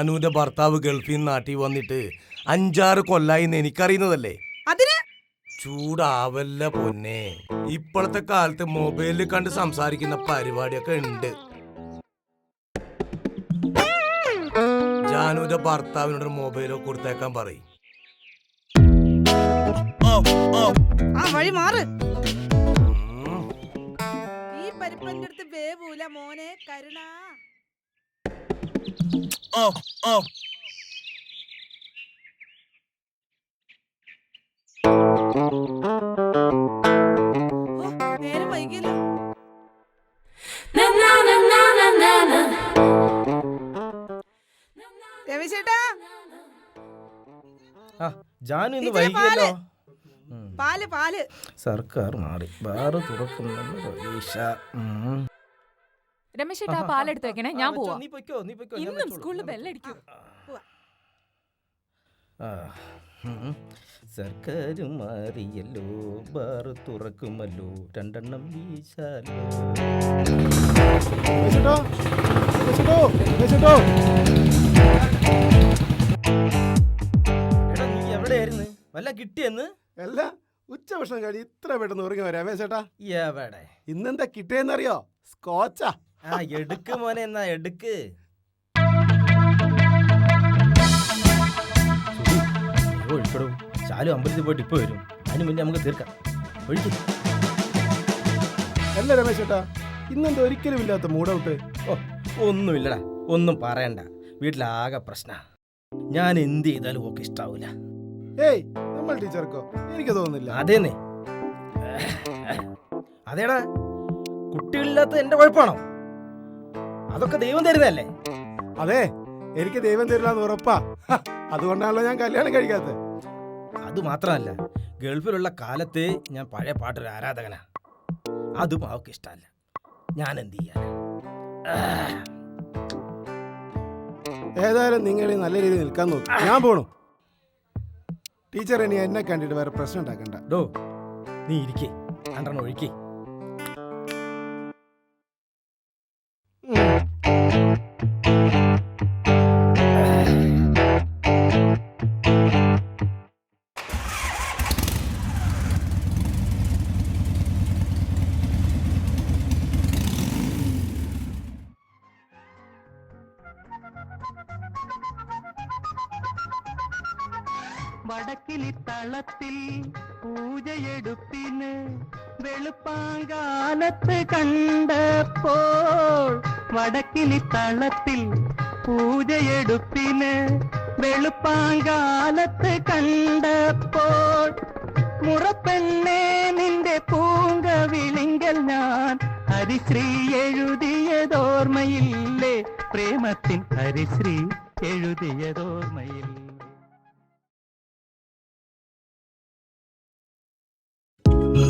ജാനുവിന്റെ ഭർത്താവ് ഗൾഫിൽ നിന്ന് നാട്ടിൽ വന്നിട്ട് അഞ്ചാറ് കൊല്ലായിന്ന് എനിക്കറിയുന്നതല്ലേ? അതിന്? ചൂടാവല്ല പൊന്നെ. ഇപ്പോഴത്തെ കാലത്ത് മൊബൈലിൽ കണ്ട് സംസാരിക്കുന്ന പരിപാടിയൊക്കെ ഉണ്ട്. ജാനുവിന്റെ ഭർത്താവിനോട് ഒരു മൊബൈലോ കൊടുത്തേക്കാൻ പറയും. ആ വഴി മാറ്. ഈ പരിപ്പന്റെ അടുത്ത് വേവൂല മോനെ കരുണ. ഓ, നേരം വൈകിയല്ലോ രവിചേട്ടാ ആ ജാനു ഇന്ന് ടീച്ചറെ, വൈകിയല്ലോ പാൽ. പാൽ സർക്കാർ മാറി ബാറ് പ്രതീക്ഷ ഉം. രമേശേട്ടാ ആ പാലെടുത്ത് വെക്കണേ. ഞാൻ പോവാ. നീ പൊയ്ക്കോ, നീ പൊയ്ക്കോ, ഞാൻ ഇന്നും വെച്ചോളാം, സ്കൂളിൽ ബെൽ ബെല്ലടിക്കും. പോവാ. ആ, ഉം. സർക്കാർ മാറിയല്ലോ ബാറ് തുറക്കുമല്ലോ രണ്ടെണ്ണം വീശാലോ. എടാ നീ എവിടെയായിരുന്നു? വല്ല കിട്ടിയെന്ന്? അല്ല ഉച്ച ഭക്ഷണം കഴിഞ്ഞ് ഇത്ര പെട്ടെന്ന് ഉറങ്ങി വരാമേ ചേട്ടാ. എവിടെ? ഇന്നെന്താ കിട്ടിയെന്നറിയോ? സ്കോച്ചാ. ആ എടുക്ക് മോനെ എന്നാ എടുക്ക്. ഒഴിക്കടും. ശാലു അമ്പലത്തിൽ പോയിട്ട് ഇപ്പൊ വരും. അതിന് മുന്നേ നമുക്ക് തീർക്കാം. ഒഴിക്കും. അല്ല രമേശേട്ടാ ഇന്നെന്താ ഒരിക്കലും ഇല്ലാത്ത മൂഡൗട്ട്? ഓ ഒന്നുമില്ലടാ ഒന്നും പറയണ്ട. വീട്ടിലാകെ പ്രശ്ന. ഞാൻ എന്ത് ചെയ്താലും ഓക്കെ ഇഷ്ടാവൂല. ഏയ് നമ്മൾ ടീച്ചർക്കോ? എനിക്ക് തോന്നുന്നില്ല. അതേന്നെ. അതേടാ കുട്ടികളില്ലാത്ത എന്റെ കുഴപ്പമാണോ? അതൊക്കെ ദൈവം തരുന്നതല്ലേ? അതെ എനിക്ക് ദൈവം തരില്ലാന്ന് ഉറപ്പാ. അതുകൊണ്ടാണല്ലോ ഞാൻ കല്യാണം കഴിക്കാത്തത്. അത് മാത്രമല്ല ഗൾഫിലുള്ള കാലത്ത് ഞാൻ പഴയ പാട്ടൊരു ആരാധകനാ. അതും അവക്ക് ഇഷ്ടമല്ല ഞാൻ എന്ത് ചെയ്യാൻ ഏതായാലും നിങ്ങൾ നല്ല രീതിയിൽ നിൽക്കാൻ നോക്കും. ഞാൻ പോണു. ടീച്ചർ ഇനി എന്നെ കണ്ടിട്ട് വേറെ പ്രശ്നം ഉണ്ടാക്കണ്ട. ഡോ നീ ഇരിക്കേ. രണ്ടെണ്ണം ഒഴിക്കേ. വടക്കിലി തളത്തിൽ പൂജയെടുപ്പിന് വെളുപ്പാങ്കാലത്ത് കണ്ടപ്പോൾ വടക്കിലി തളത്തിൽ പൂജയെടുപ്പിന് വെളുപ്പാങ്കാലത്ത് കണ്ടപ്പോൾ മുറപ്പെണ്ണേ നിന്റെ പൂങ്കവിളിങ്കൽ ഞാൻ ഹരിശ്രീ എഴുതിയതോർമ്മയില്ലേ പ്രേമത്തിൻ ഹരിശ്രീ എഴുതിയതോർമ്മയില്ലേ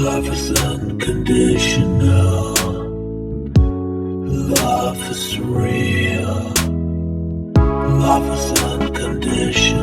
Love is unconditional. Love is real. Love is unconditional.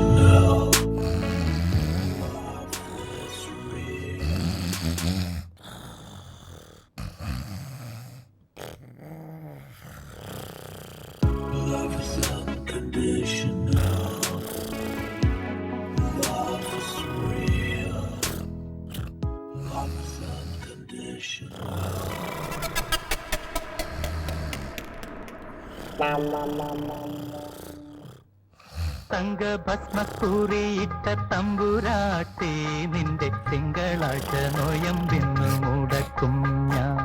തങ്ക ഭസ്മക്കൂറിയിട്ട തമ്പുരാട്ടി നിന്റെ തിങ്കളാഴ്ച നോയമ്പിന്ന് മുടക്കും ഞാൻ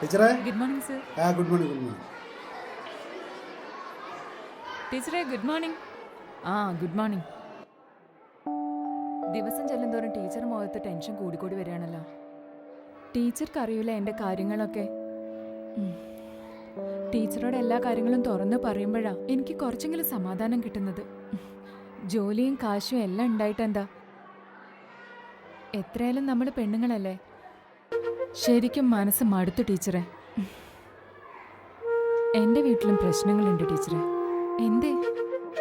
ടീച്ചറെ? ഗുഡ് മോർണിംഗ് സർ ആ ഗുഡ് മോർണിംഗ് ഗുഡ് മോർണിംഗ് ടീച്ചറെ ഗുഡ് മോർണിംഗ് ആ ഗുഡ് മോർണിംഗ് ദിവസം ചെല്ലുന്തോറും ടീച്ചർ മുഖത്ത് ടെൻഷൻ കൂടിക്കൂടി വരികയാണല്ലോ. ടീച്ചർക്ക് അറിയില്ല എന്റെ കാര്യങ്ങളൊക്കെ. ടീച്ചറോട് എല്ലാ കാര്യങ്ങളും തുറന്ന് പറയുമ്പോഴാണ് എനിക്ക് കുറച്ചെങ്കിലും സമാധാനം കിട്ടുന്നത്. ജോലിയും കാശും എല്ലാം ഉണ്ടായിട്ടെന്താ? എത്രയായാലും നമ്മൾ പെണ്ണുങ്ങളല്ലേ? ശരിക്കും മനസ്സ് മടുത്തു ടീച്ചറെ. എന്റെ വീട്ടിലും പ്രശ്നങ്ങളുണ്ട് ടീച്ചറെ. എന്തേ?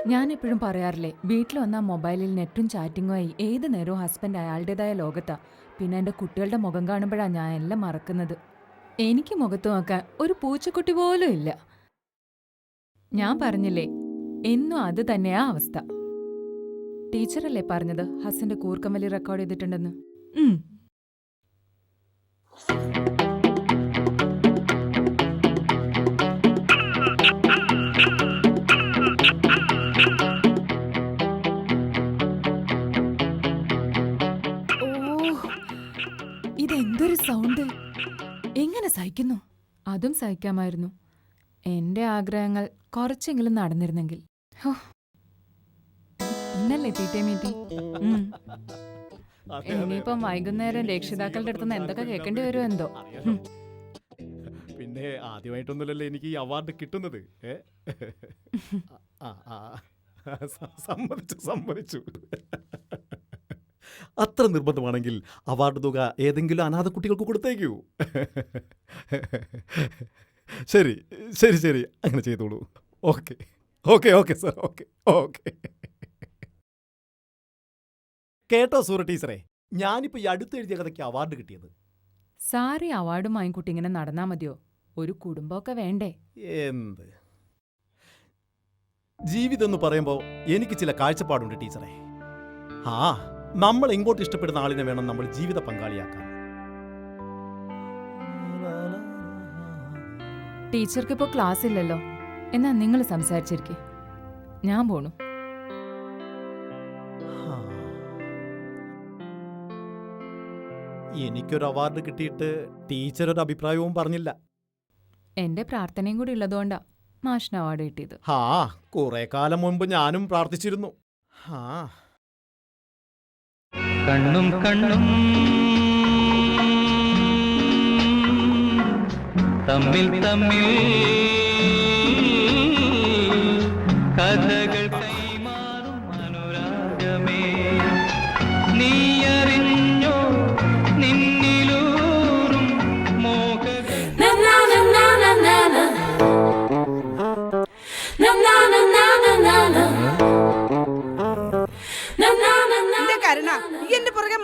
ഞാൻ എപ്പോഴും പറയാറില്ലേ വീട്ടിൽ വന്നാൽ മൊബൈലിൽ നെറ്റും ചാറ്റിങ്ങുമായി ഏത് നേരവും ഹസ്ബൻഡ് അയാളുടേതായ ലോകത്താ. പിന്നെ എന്റെ കുട്ടികളുടെ മുഖം കാണുമ്പോഴാണ് ഞാൻ എല്ലാം മറക്കുന്നത്. എനിക്ക് മുഖത്ത് നോക്കാൻ ഒരു പൂച്ചക്കുട്ടി പോലും ഇല്ല. ഞാൻ പറഞ്ഞില്ലേ എന്നും അത് തന്നെയാ അവസ്ഥ. ടീച്ചറല്ലേ പറഞ്ഞത് ഹസിന്റെ കൂർക്കമ്പലി റെക്കോർഡ് ചെയ്തിട്ടുണ്ടെന്ന്? ഇതെന്തൊരു സൗണ്ട്? എങ്ങനെ സഹിക്കുന്നു? അതും സഹിക്കാമായിരുന്നു. എന്റെ ആഗ്രഹങ്ങൾ കുറച്ചെങ്കിലും നടന്നിരുന്നെങ്കിൽ. ഇന്നല്ലേ തീറ്റേ മീറ്റി. ഇനിയിപ്പം വൈകുന്നേരം രക്ഷിതാക്കളുടെ അടുത്ത് നിന്ന് എന്തൊക്കെ കേൾക്കേണ്ടി വരുമോ എന്തോ? പിന്നെ ആദ്യമായിട്ടൊന്നുമല്ലല്ലോ എനിക്ക് ഈ അവാർഡ് കിട്ടുന്നത്. സമ്മതിച്ചു സമ്മതിച്ചു. അത്ര നിർബന്ധമാണെങ്കിൽ അവാർഡ് തുക ഏതെങ്കിലും അനാഥ കുട്ടികൾക്ക് കൊടുത്തേക്കൂ. ശരി ശരി ശരി. അങ്ങനെ ചെയ്തോളൂ. Okay. Okay okay sir. Okay okay. കേട്ടോ സൂറ ടീച്ചറെ. ഞാനിപ്പോ ഈ അടുത്തെഴുതിയ കഥയ്ക്ക് അവാർഡ് കിട്ടിയത്. സാറി അവാർഡും വാങ്ങിക്കൂട്ടി ഇങ്ങനെ നടന്നാ മതിയോ? ഒരു കുടുംബമൊക്കെ വേണ്ടേ? എന്ത്? ജീവിതം എന്ന് പറയുമ്പോൾ എനിക്ക് ചില കാഴ്ചപ്പാടുണ്ട് ടീച്ചറെ. ആ നമ്മൾ ഇങ്ങോട്ട് ഇഷ്ടപ്പെടുന്ന ആളിനെ വേണം നമ്മൾ ജീവിത പങ്കാളിയാക്കാൻ. ടീച്ചർക്ക് ഇപ്പോൾ ക്ലാസ് ഇല്ലല്ലോ എന്നാ നിങ്ങൾ സംസാരിച്ചിരിക്കെ. ഞാൻ പോണു. എനിക്കൊരു അവാർഡ് കിട്ടിയിട്ട് ടീച്ചർ ഒരു അഭിപ്രായവും പറഞ്ഞില്ല. എന്റെ പ്രാർത്ഥനയും കൂടി ഉള്ളതുകൊണ്ടാ മാഷിന് അവാർഡ് കിട്ടിയത്. ആ കുറെ കാലം മുൻപ് ഞാനും പ്രാർത്ഥിച്ചിരുന്നു. ആ കണ്ണും കണ്ണും തമ്മിൽ തമ്മിൽ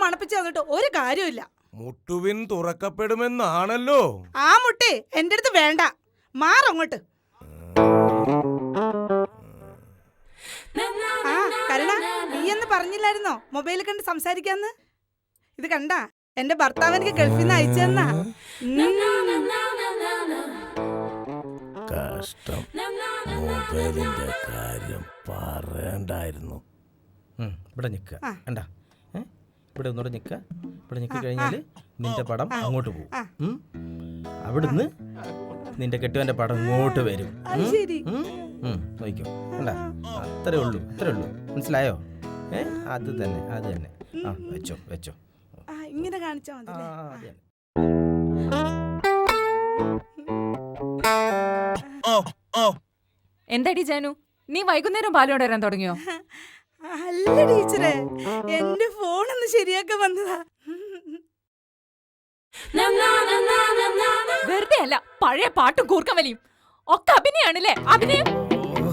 മണപ്പിച്ച് തന്നിട്ട് ഒരു കാര്യമില്ല മുട്ടുവിൻ തുറക്കപ്പെടുമെന്നാണല്ലോ. ആ മുട്ടേ എന്റെ അടുത്ത് വേണ്ട. മാറങ്ങോട്ട് ആ കരുണ നീ എന്ന് പറഞ്ഞില്ലായിരുന്നോ മൊബൈലിൽ കണ്ട് സംസാരിക്കാന്ന്? ഇത് കണ്ട എന്റെ ഭർത്താവ് എനിക്ക് ഗൾഫിൽ നിന്ന് അയച്ചെന്നാ കഷ്ടം. മൊബൈലിന്റെ കാര്യം പറയണ്ടായിരുന്നു. ഇവിടെ നിൽക്കുക. കണ്ട? ഇവിടെ ഒന്നുകൂടെ നിൽക്കുക ഇവിടെ നിൽക്കി കഴിഞ്ഞാൽ നിന്റെ പടം അങ്ങോട്ട് പോകും. അവിടുന്ന് നിന്റെ കെട്ടുവന്റെ പടം ഇങ്ങോട്ട് വരും. നോക്കിക്കോ. കണ്ട? അത്രേ ഉള്ളൂ അത്രേ ഉള്ളൂ. മനസ്സിലായോ? ഏ? അത് തന്നെ അത് തന്നെ. ആ വെച്ചോ വെച്ചോ. ആ ഇങ്ങനെ കാണിച്ചോ മതി ആ അത്. എന്താടി ജാനു? നീ വൈകുന്നേരം പാലോട് വരാൻ തുടങ്ങിയോ? അല്ല ടീച്ചറെ എന്റെ ഫോണൊന്ന് ശരിയാക്കാൻ വന്നതാ. വെറുതെ അല്ല പഴയ പാട്ടും കൂർക്കമലിയും ഒക്കെ അഭിനയാണല്ലേ അഭിനയം? ഓ,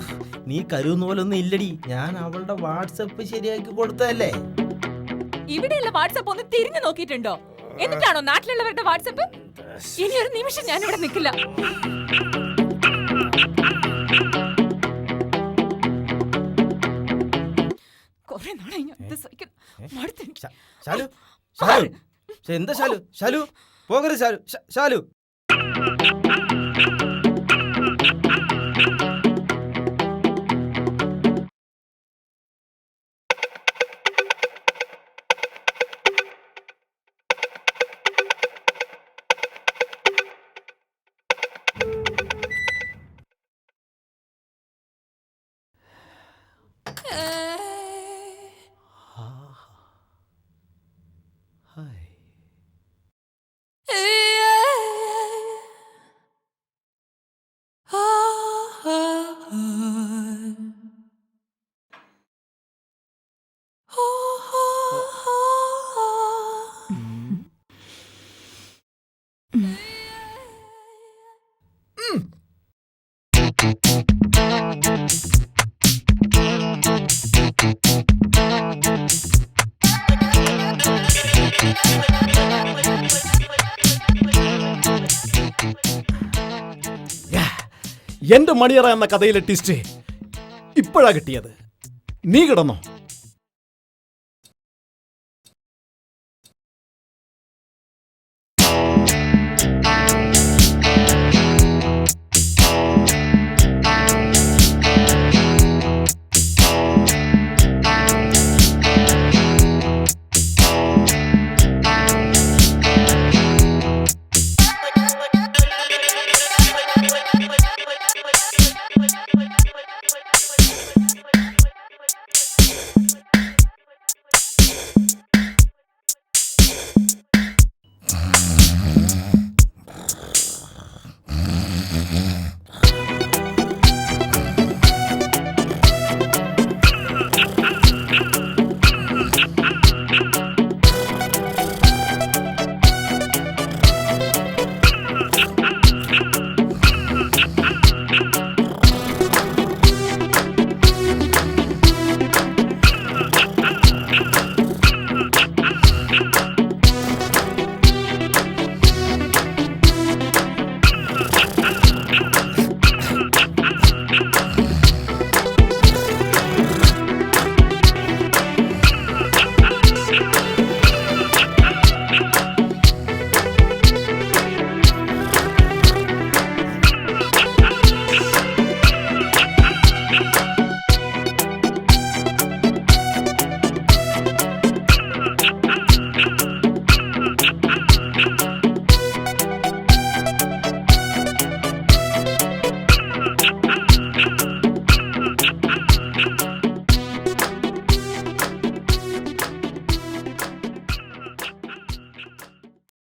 നീ കരുതുന്ന പോലെ ഒന്നും ഇല്ലടി. ഞാൻ അവളുടെ വാട്സപ്പ് ശരിയാക്കി കൊടുത്തതല്ലേ? ഇവിടെയുള്ള വാട്സപ്പ് ഒന്ന് തിരിഞ്ഞു നോക്കിയിട്ടുണ്ടോ? എന്നിട്ടാണോ നാട്ടിലുള്ളവരുടെ വാട്സപ്പ്? ഇനി ഒരു നിമിഷം ഞാൻ ഇവിടെ നിൽക്കില്ല ശാലു ശ- എന്താ ശാലു? ശാലു പോകരുത് ശാലു ശ- Hi. എന്റെ മണിയറ എന്ന കഥയിലെ ട്വിസ്റ്റ് ഇപ്പോഴാ കിട്ടിയത്. നീ കിടന്നോ?